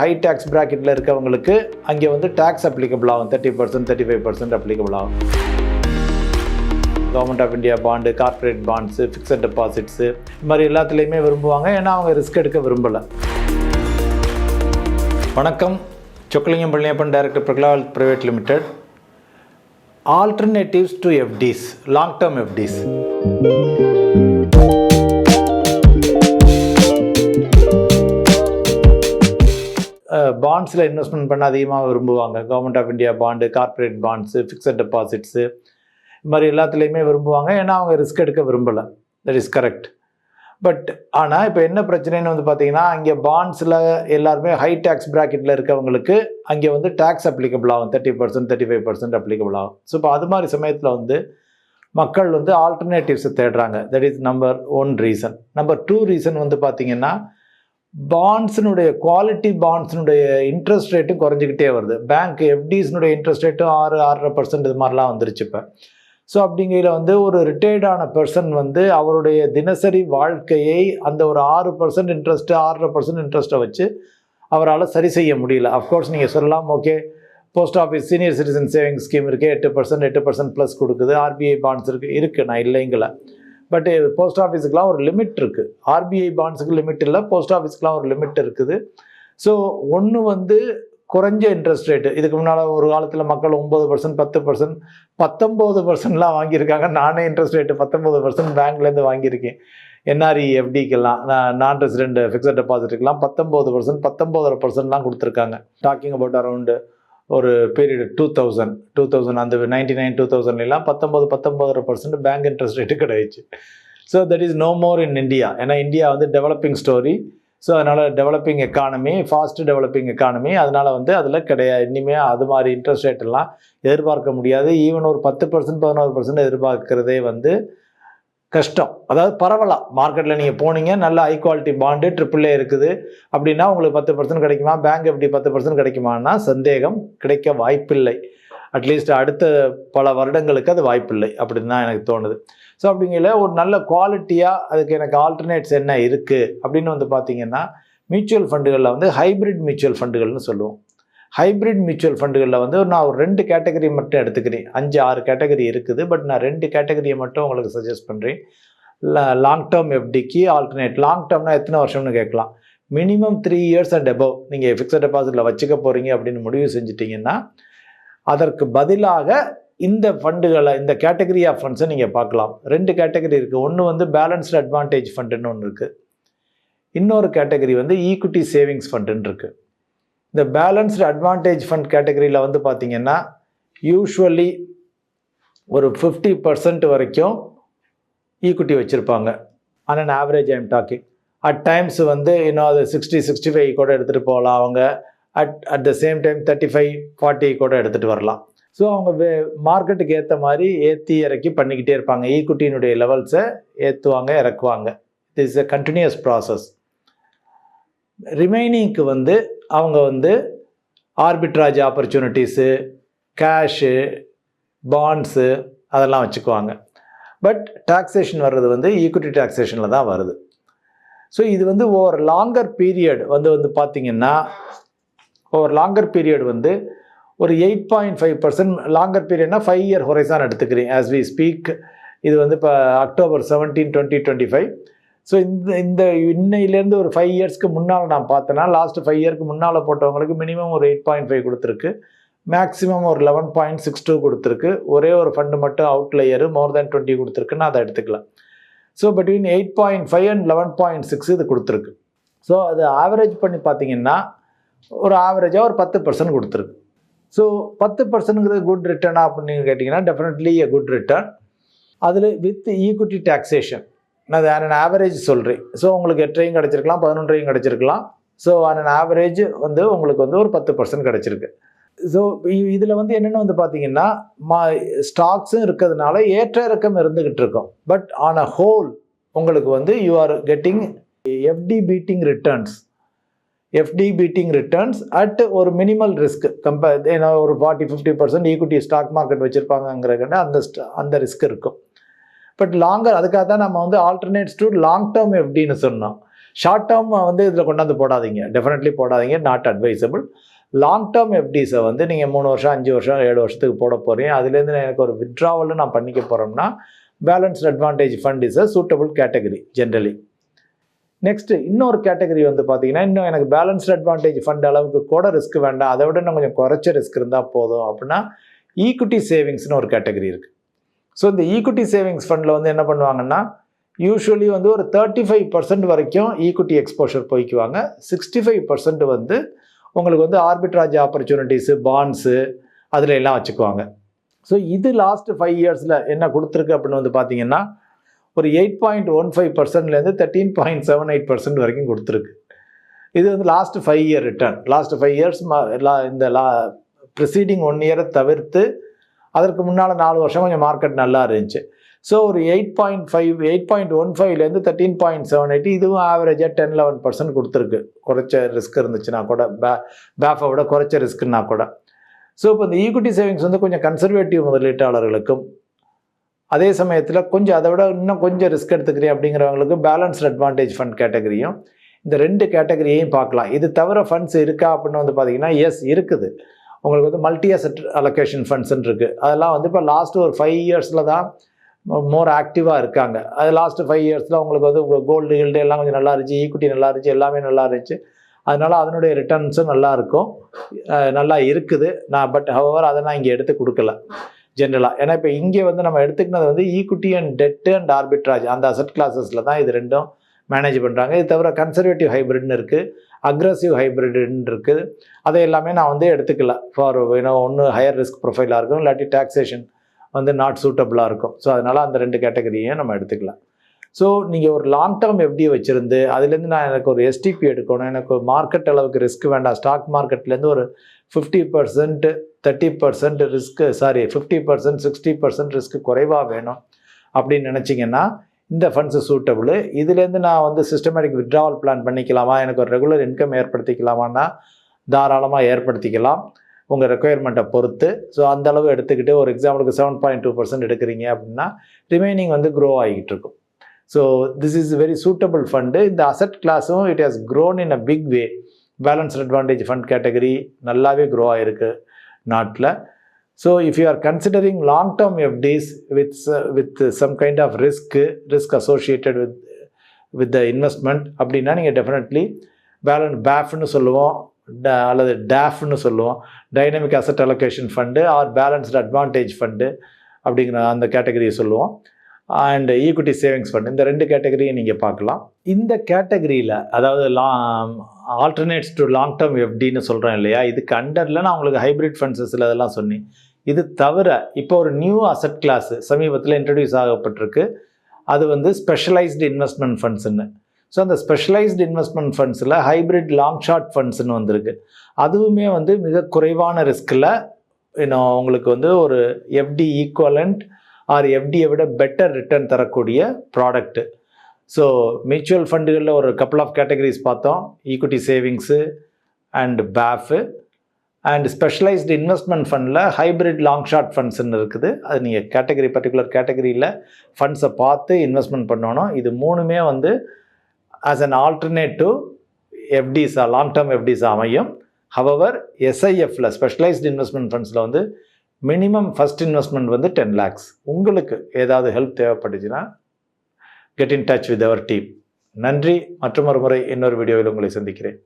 High tax ப்ராக்கெட்டில் இருக்கவங்களுக்கு அங்கே வந்து டேக்ஸ் அப்ளிகபிள் ஆகும். Thirty percent thirty five percent applicable ஆகும். Government of India bond corporate bonds fixed deposits இது மாதிரி எல்லாத்துலேயுமே விரும்புவாங்க. ஏன்னா அவங்க ரிஸ்க் எடுக்க விரும்பலை. வணக்கம். Chockalingam Palaniappan director Prakala private limited alternatives to FDs long term FDs பாண்ட்ஸில் investment பண்ண அதிகமாக விரும்புவாங்க. Government of India bond corporate bonds fixed deposits இது மாதிரி எல்லாத்துலேயுமே விரும்புவாங்க. ஏன்னா அவங்க ரிஸ்க் எடுக்க விரும்பலை. தட் இஸ் கரெக்ட் பட் ஆனால் இப்போ என்ன பிரச்சனைன்னு வந்து பார்த்தீங்கன்னா அங்கே பாண்ட்ஸில் எல்லாருமே ஹை டேக்ஸ் ப்ராக்கெட்டில் இருக்கவங்களுக்கு அங்கே வந்து டேக்ஸ் அப்ளிகபிள் ஆகும். Thirty percent thirty five percent applicable ஆகும். ஸோ இப்போ அது மாதிரி சமயத்தில் வந்து மக்கள் வந்து ஆல்டர்னேட்டிவ்ஸை தேடுறாங்க. That is number one reason number two reason வந்து பார்த்தீங்கன்னா பாண்ட்ஸினுடைய குவாலிட்டி பாண்ட்ஸினுடைய இன்ட்ரெஸ்ட் ரேட்டும் குறைஞ்சிக்கிட்டே வருது. பேங்க் எஃப்டிஸ்னுடைய இன்ட்ரெஸ்ட் ரேட்டும் ஆறு ஆறரை பர்சன்ட் இது மாதிரிலாம் வந்துருச்சு இப்போ. ஸோ அப்படிங்கையில் வந்து ஒரு ரிட்டையர்டான பர்சன் வந்து அவருடைய தினசரி வாழ்க்கையை அந்த ஒரு ஆறு பர்சன்ட் இன்ட்ரெஸ்ட்டு ஆறரை பர்சன்ட் இன்ட்ரெஸ்ட்டை வச்சு அவரால் சரி செய்ய முடியல. அஃப்கோர்ஸ் நீங்கள் சொல்லலாம் okay post office senior citizen saving scheme இருக்குது எட்டு பர்சன்ட் எட்டு பர்சன்ட் ப்ளஸ் கொடுக்குது ஆர்பிஐ பாண்ட்ஸ் இருக்குது இருக்குது நான் இல்லைங்கள பட் போஸ்ட் ஆஃபீஸுக்கெலாம் ஒரு லிமிட் இருக்குது ஆர்பிஐ பாண்ட்ஸுக்கு லிமிட் இல்லை போஸ்ட் ஆஃபீஸ்க்கெலாம் ஒரு லிமிட் இருக்குது. ஸோ ஒன்று வந்து குறைஞ்ச இன்ட்ரெஸ்ட் ரேட்டு இதுக்கு முன்னால் ஒரு காலத்தில் மக்கள் ஒம்பது பர்சன்ட் பத்து பர்சன்ட் பத்தொம்போது பர்சன்ட்லாம் வாங்கியிருக்காங்க. நானே இன்ட்ரெஸ்ட் ரேட்டு பத்தொம்போது பர்சன்ட் பேங்க்லேருந்து வாங்கியிருக்கேன். என்ஆர்இ எஃப்டிக்கெல்லாம் நான் ரெசிடென்ட் ஃபிக்ஸட் டெபாசிட்டுக்கெல்லாம் பத்தொம்போது பர்சன்ட் பத்தொம்போதரை பர்சன்ட்லாம் கொடுத்துருக்காங்க. டாக்கிங் அபவுட் அரௌண்டு ஒரு period two thousand two thousand அந்த நைன்டி நைன் டூ தௌசண்ட்லாம் பத்தொம்போது பத்தொம்போதரை பர்சன்ட் பேங்க் இன்ட்ரெஸ்ட் ரேட்டு கிடையாது so that is no more in India ஏன்னா இந்தியா வந்து டெவலப்பிங் ஸ்டோரி ஸோ அதனால் developing economy fast developing economy அதனால் வந்து அதில் கிடையாது. இனிமேல் அது மாதிரி இன்ட்ரெஸ்ட் ரேட்டெல்லாம் எதிர்பார்க்க முடியாது. ஈவன் ஒரு பத்து பர்சன்ட் பதினோரு பர்சன்ட் எதிர்பார்க்கிறதே வந்து கஷ்டம். அதாவது பரவலாம். மார்க்கெட்டில் நீங்கள் போனீங்க நல்ல high quality bond triple A இருக்குது. அப்படின்னா உங்களுக்கு பத்து பர்சன்ட் கிடைக்குமா? பேங்க் எப்படி பத்து பர்சன்ட் கிடைக்குமான்னா சந்தேகம் கிடைக்க வாய்ப்பில்லை. அட்லீஸ்ட் அடுத்த பல வருடங்களுக்கு அது வாய்ப்பில்லை. அப்படின்னு தான் எனக்கு தோணுது. ஸோ அப்படிங்கிற ஒரு நல்ல குவாலிட்டியாக அதுக்கு எனக்கு ஆல்டர்னேட்ஸ் என்ன இருக்குது அப்படின்னு வந்து பார்த்தீங்கன்னா மியூச்சுவல் ஃபண்டுகளில் வந்து ஹைப்ரிட் மியூச்சுவல் ஃபண்டுகள்னு சொல்லுவோம். ஹைப்ரிட் மியூச்சுவல் ஃபண்டுகளில் வந்து நான் ஒரு ரெண்டு கேட்டகரி மட்டும் எடுத்துக்கிறேன். அஞ்சு ஆறு கேட்டகரி இருக்குது. பட் நான் ரெண்டு கேட்டகரியை மட்டும் உங்களுக்கு சஜஸ்ட் பண்ணுறேன் லாங் டேர்ம் எஃப்டிக்கு ஆல்டர்னேட் லாங் டேர்ம்னா எத்தனை வருஷம்னு கேட்கலாம். Minimum three years and above நீங்கள் ஃபிக்ஸட் டெபாசிட்டில் வச்சுக்க போகிறீங்க அப்படின்னு முடிவு செஞ்சிட்டிங்கன்னா அதற்கு பதிலாக இந்த ஃபண்டுகளை இந்த கேட்டகரி ஆஃப் ஃபண்ட்ஸை நீங்கள் பார்க்கலாம். ரெண்டு கேட்டகரி இருக்குது ஒன்று வந்து பேலன்ஸ்டு அட்வான்டேஜ் ஃபண்டுன்னு ஒன்று இருக்குது இன்னொரு கேட்டகரி வந்து ஈக்விட்டி சேவிங்ஸ் ஃபண்டுன்னு இருக்குது இந்த பேலன்ஸ்டு அட்வான்டேஜ் ஃபண்ட் கேட்டகரியில் வந்து பார்த்திங்கன்னா யூஸ்வலி ஒரு ஃபிஃப்டி பர்சன்ட் வரைக்கும் ஈக்குட்டி வச்சுருப்பாங்க. On an average I'm talking at times வந்து இன்னும் அது சிக்ஸ்டி சிக்ஸ்டி ஃபைவ் கூட எடுத்துகிட்டு போகலாம் அவங்க. At at the same time thirty five forty கூட எடுத்துகிட்டு வரலாம். ஸோ அவங்க வே மார்க்கெட்டுக்கு ஏற்ற மாதிரி ஏற்றி இறக்கி பண்ணிக்கிட்டே இருப்பாங்க. ஈக்குட்டியினுடைய லெவல்ஸை ஏற்றுவாங்க இறக்குவாங்க. It is a continuous process ரிமைனிங்க்கு வந்து அவங்க வந்து ஆர்பிட்ராஜ் ஆப்பர்ச்சுனிட்டிஸு கேஷு பாண்ட்ஸு அதெல்லாம் வச்சுக்குவாங்க. பட் டாக்ஸேஷன் வர்றது வந்து ஈக்குவிட்டி டாக்ஸேஷனில் தான் வருது. ஸோ இது வந்து ஓவர் லாங்கர் பீரியட் வந்து வந்து பார்த்திங்கன்னா ஓவர் லாங்கர் பீரியட் வந்து ஒரு eight point five percent longer பீரியட்னா five year horizon எடுத்துக்கிறேன் ஆஸ் வி ஸ்பீக் இது வந்து இப்போ October seventeen twenty twenty five so இந்த இந்த இன்னையிலேருந்து ஒரு ஃபைவ் இயர்ஸ்க்கு முன்னால் நான் பார்த்தேன்னா லாஸ்ட் ஃபைவ் இயர்க்கு முன்னால் போட்டவங்களுக்கு மினிமம் ஒரு எயிட் பாயிண்ட் ஃபைவ் கொடுத்துருக்கு. மேக்ஸிமம் ஒரு லெவன் பாயிண்ட் சிக்ஸ் டூ கொடுத்துருக்கு. ஒரே ஒரு ஃபண்டு மட்டும் அவுட்லையர் மோர் தேன் டுவெண்ட்டி கொடுத்துருக்குன்னு அதை எடுத்துக்கலாம் so between eight point five and eleven point six இது கொடுத்துருக்கு. ஸோ அது ஆவரேஜ் பண்ணி பார்த்தீங்கன்னா ஒரு ஆவரேஜாக ஒரு பத்து பர்சன்ட் கொடுத்துருக்கு. ஸோ பத்து பர்சன்ட்ங்கிறது குட் ரிட்டர்னா அப்படின்னு கேட்டிங்கன்னா டெஃபினெட்லி எ குட் ரிட்டர்ன் அதில் வித் ஈக்குட்டி டாக்ஸேஷன் நான் அது ஆன் ஆவரேஜ் சொல்கிறேன் ஸோ உங்களுக்கு எட்டையும் கிடச்சிருக்கலாம் பதினொன்றையும் கிடச்சிருக்கலாம். ஸோ ஆன் ஆவரேஜ் வந்து உங்களுக்கு வந்து ஒரு பத்து பர்சன்ட் கிடச்சிருக்கு. ஸோ இதில் வந்து என்னென்னு வந்து பார்த்தீங்கன்னா மா ஸ்டாக்ஸும் இருக்கிறதுனால ஏற்ற இறக்கம் இருந்துக்கிட்டு இருக்கும். பட் ஆன் அ ஹோல் உங்களுக்கு வந்து you are getting FD beating returns FD beating returns at ஒரு மினிமல் ரிஸ்க் கம்பேர் ஏன்னா ஒரு forty fifty percent equity stock market வச்சுருப்பாங்கங்கிறதுக்கு அந்த அந்த ரிஸ்க் இருக்கும். பட் லாங்கர் அதுக்காக தான் நம்ம வந்து ஆல்டர்னேட்ஸ் டு லாங் டேர்ம் எஃப்டின்னு சொன்னோம். ஷார்ட் டேர்ம் வந்து இதில் கொண்டாந்து போடாதீங்க. டெஃபினெட்லி போடாதீங்க. நாட் அட்வைசபிள் லாங் டேர்ம் எஃப்டிஸை வந்து நீங்கள் மூணு வருஷம் அஞ்சு வருஷம் ஏழு வருஷத்துக்கு போட போகிறீங்க அதுலேருந்து எனக்கு ஒரு வித்ட்ராவல் நான் பண்ணிக்க போகிறோம்னா balanced advantage fund is a suitable category generally next இன்னொரு கேட்டகரி வந்து பார்த்தீங்கன்னா இன்னும் எனக்கு பேலன்ஸ்ட் அட்வான்டேஜ் ஃபண்ட் அளவுக்கு கூட ரிஸ்க் வேண்டாம். அதை விட இன்னும் கொஞ்சம் குறைச்ச ரிஸ்க் இருந்தால் போதும். அப்படின்னா ஈக்விட்டி சேவிங்ஸ்னு ஒரு கேட்டகரி இருக்குது ஸோ இந்த ஈக்குட்டி சேவிங்ஸ் ஃபண்டில் வந்து என்ன பண்ணுவாங்கன்னா யூஸ்வலி வந்து ஒரு தேர்ட்டி ஃபைவ் பர்சன்ட் வரைக்கும் ஈக்குட்டி எக்ஸ்போஷர் போய்க்குவாங்க. சிக்ஸ்டி ஃபைவ் பர்சன்ட் வந்து உங்களுக்கு வந்து ஆர்பிட்ராஜ் ஆப்பர்ச்சுனிட்டிஸு பாண்ட்ஸு அதில் எல்லாம் வச்சுக்குவாங்க. ஸோ இது லாஸ்ட் ஃபைவ் இயர்ஸில் என்ன கொடுத்துருக்கு அப்படின்னு வந்து பார்த்தீங்கன்னா ஒரு eight point one five பர்சன்ட்லேருந்து thirteen point seven eight percent வரைக்கும் கொடுத்துருக்கு. இது வந்து last five year return last five years இந்த லா ப்ரிசீடிங் ஒன் இயரை தவிர்த்து அதற்கு முன்னால் நாலு வருஷம் கொஞ்சம் மார்க்கெட் நல்லா இருந்துச்சு. ஸோ ஒரு eight point five eight point one ஃபைவ்லேருந்து தேர்ட்டீன் பாயிண்ட் செவன் எயிட் இதுவும் ஆவரேஜாக டென் லெவன் பர்சன்ட் கொடுத்துருக்கு. குறைச்ச ரிஸ்க் இருந்துச்சுன்னா கூட பே பேஃபை விட குறைச்ச ரிஸ்க்குன்னா கூட. ஸோ இப்போ இந்த ஈக்விட்டி சேவிங்ஸ் வந்து கொஞ்சம் கன்சர்வேட்டிவ் முதலீட்டாளர்களுக்கும் அதே சமயத்தில் கொஞ்சம் அதை விட இன்னும் கொஞ்சம் ரிஸ்க் எடுத்துக்கிறேன் அப்படிங்கிறவங்களுக்கு பேலன்ஸ்ட் அட்வான்டேஜ் ஃபண்ட் கேட்டகரியும் இந்த ரெண்டு கேட்டகரியையும் பார்க்கலாம். இது தவிர ஃபண்ட்ஸ் இருக்கா அப்படின்னு வந்து பார்த்தீங்கன்னா எஸ் இருக்குது. உங்களுக்கு வந்து மல்டி அசெட் அலோகேஷன் ஃபண்ட்ஸ்ன்னு இருக்குது அதெல்லாம் வந்து இப்போ லாஸ்ட்டு ஒரு ஃபைவ் இயர்ஸில் தான் மோர் ஆக்டிவாக இருக்காங்க. அது லாஸ்ட்டு ஃபைவ் இயர்ஸில் உங்களுக்கு வந்து கோல்டு ஹில்டு எல்லாம் கொஞ்சம் நல்லா இருந்துச்சு ஈக்குட்டி நல்லா இருந்துச்சு எல்லாமே நல்லா இருந்துச்சு. அதனால் அதனுடைய ரிட்டர்ன்ஸும் நல்லா இருக்கும். நல்லா இருக்குது. நான் பட் ஹவர் அதை நான் இங்கே எடுத்து கொடுக்கல. ஜென்ரலாக ஏன்னா இப்போ இங்கே வந்து நம்ம எடுத்துக்கினது வந்து equity and debt and arbitrage அந்த அசட் கிளாஸஸில் தான் இது ரெண்டும் மேனேஜ் பண்ணுறாங்க இது தவிர கன்சர்வேட்டிவ் ஹைப்ரிட்னு இருக்குது அக்ரஸிவ் ஹைப்ரிட்னு இருக்குது அதை எல்லாமே நான் வந்து எடுத்துக்கல. ஃபார் ஏன்னா ஒன்று ஹையர் ரிஸ்க் ப்ரொஃபைலாக இருக்கும் இல்லாட்டி டாக்ஸேஷன் வந்து நாட் சூட்டபுளாக இருக்கும். ஸோ அதனால் அந்த ரெண்டு கேட்டகரியையும் நம்ம எடுத்துக்கலாம் ஸோ நீங்கள் ஒரு லாங் டேர்ம் எப்படி வச்சுருந்து அதுலேருந்து நான் எனக்கு ஒரு எஸ்டிபி எடுக்கணும். எனக்கு மார்க்கெட் அளவுக்கு ரிஸ்க் வேண்டாம். ஸ்டாக் மார்க்கெட்லேருந்து ஒரு fifty percent thirty percent risk sorry fifty percent sixty percent risk குறைவாக வேணும். அப்படின்னு நினச்சிங்கன்னா இந்த ஃபண்ட்ஸு சூட்டபுளு இதுலேருந்து நான் வந்து சிஸ்டமேட்டிக் வித்ட்ராவல் பிளான் பண்ணிக்கலாமா? எனக்கு ஒரு ரெகுலர் இன்கம் ஏற்படுத்திக்கலாமான்னா தாராளமாக ஏற்படுத்திக்கலாம். உங்கள் ரெக்குயர்மெண்ட்டை பொறுத்து. ஸோ அந்த அளவு எடுத்துக்கிட்டு ஒரு எக்ஸாம்பிளுக்கு செவன் பாயிண்ட் டூ பர்சன்ட் எடுக்கிறீங்க அப்படின்னா ரிமைனிங் வந்து க்ரோ ஆகிட்டு இருக்கும். So this is very suitable fund இந்த அசட் கிளாஸும் it has grown in a big way balanced advantage fund category நல்லாவே க்ரோ ஆகிருக்கு நாட்டில். So if you are considering long term with, with with some kind of risk risk associated with with the investment அப்படின்னா நீங்கள் definitely balance பேஃப்னு சொல்லுவோம் ட- அல்லது டேஃப்னு சொல்லுவோம் dynamic asset allocation fund or balanced advantage fund அப்படிங்கிற அந்த கேட்டகரியை சொல்லுவோம். அண்ட் ஈக்விட்டி சேவிங்ஸ் ஃபண்ட் இந்த ரெண்டு கேட்டகரியும் நீங்கள் பார்க்கலாம். இந்த கேட்டகரியில் அதாவது லா ஆல்டர்னேட்ஸ் டு லாங் டேர்ம் எஃப்டின்னு சொல்கிறேன் இல்லையா? இதுக்கு அண்டரில் நான் உங்களுக்கு ஹைப்ரிட் ஃபண்ட்ஸஸில் அதெல்லாம் சொன்னேன். இது தவிர இப்போ ஒரு நியூ அசட் கிளாஸ் சமீபத்தில் இன்ட்ரடியூஸ் ஆகப்பட்டிருக்கு. அது வந்து ஸ்பெஷலைஸ்டு இன்வெஸ்ட்மெண்ட் ஃபண்ட்ஸ்னு ஸோ அந்த ஸ்பெஷலைஸ்டு இன்வெஸ்ட்மெண்ட் ஃபண்ட்ஸில் ஹைப்ரிட் லாங் ஷார்ட் ஃபண்ட்ஸ்னு வந்திருக்கு. அதுவுமே வந்து மிக குறைவான ரிஸ்கில் இன்னும் உங்களுக்கு வந்து ஒரு எஃப்டி ஈக்குவலண்ட் ஆர் எஃப்டியை விட பெட்டர் ரிட்டர்ன் தரக்கூடிய ப்ராடக்ட்டு ஸோ மியூச்சுவல் ஃபண்டுகளில் ஒரு கப்புள் ஆஃப் கேட்டகரிஸ் பார்த்தோம். Equity savings and BAF and specialized investment ஃபண்டில் ஹைப்ரிட் லாங் ஷார்ட் ஃபண்ட்ஸ்னு இருக்குது. அது நீங்கள் கேட்டகரி பர்டிகுலர் கேட்டகரியில் ஃபண்ட்ஸை பார்த்து இன்வெஸ்ட்மெண்ட் பண்ணணும். இது மூணுமே வந்து ஆஸ் அன் ஆல்டர்னேட்டிவ் எஃப்டிஸாக லாங் டேர்ம் எஃப்டிஸாக அமையும். ஹவவர் எஸ்ஐஎஃப்பில் ஸ்பெஷலைஸ்டு இன்வெஸ்ட்மெண்ட் ஃபண்ட்ஸில் வந்து மினிமம் ஃபஸ்ட் இன்வெஸ்ட்மெண்ட் வந்து டென் லேக்ஸ் உங்களுக்கு ஏதாவது ஹெல்ப் தேவைப்பட்டுச்சுன்னா get in touch with our team நன்றி. மற்றும் ஒரு முறை இன்னொரு வீடியோவில் உங்களை சந்திக்கிறேன்.